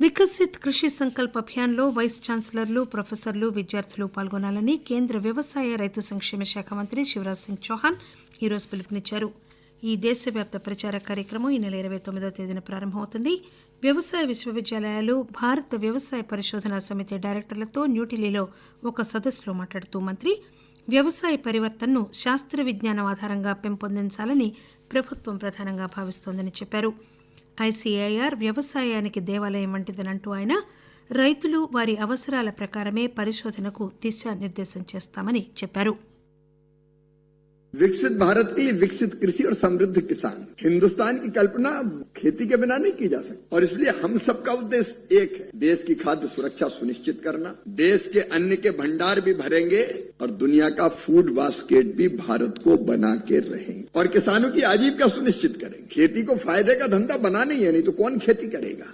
వికసిత్ కృషి సంకల్ప్ అభియాన్లో వైస్ ఛాన్సలర్లు ప్రొఫెసర్లు విద్యార్థులు పాల్గొనాలని కేంద్ర వ్యవసాయ రైతు సంక్షేమ శాఖ మంత్రి శివరాజ్ సింగ్ చౌహాన్ ఈరోజు పిలుపునిచ్చారు. ఈ దేశవ్యాప్త ప్రచార కార్యక్రమం ఈ నెల ఇరవై తొమ్మిదవ తేదీన ప్రారంభమవుతుంది. వ్యవసాయ విశ్వవిద్యాలయాలు భారత వ్యవసాయ పరిశోధనా సమితి డైరెక్టర్లతో న్యూఢిల్లీలో ఒక సదస్సులో మాట్లాడుతూ మంత్రి వ్యవసాయ పరివర్తనను శాస్త్ర విజ్ఞానం ఆధారంగా పెంపొందించాలని ప్రభుత్వం ప్రధానంగా భావిస్తోందని చెప్పారు. ఐసీఐఆర్ వ్యవసాయానికి దేవాలయం వంటిదనంటూ ఆయన రైతులు వారి అవసరాల ప్రకారమే పరిశోధనకు దిశానిర్దేశం చేస్తామని చెప్పారు. विकसित भारत के लिए विकसित कृषि और समृद्ध किसान। हिंदुस्तान की कल्पना खेती के बिना नहीं की जा सकती। और इसलिए हम सबका उद्देश्य एक है, देश की खाद्य सुरक्षा सुनिश्चित करना। देश के अन्न के भंडार भी भरेंगे और दुनिया का फ़ूड बास्केट भी भारत को बना के रहेंगे। और किसानों की आजीविका सुनिश्चित करेंगे खेती को फ़ायदे का धंधा बनाना ही है, नहीं तो कौन खेती करेगा?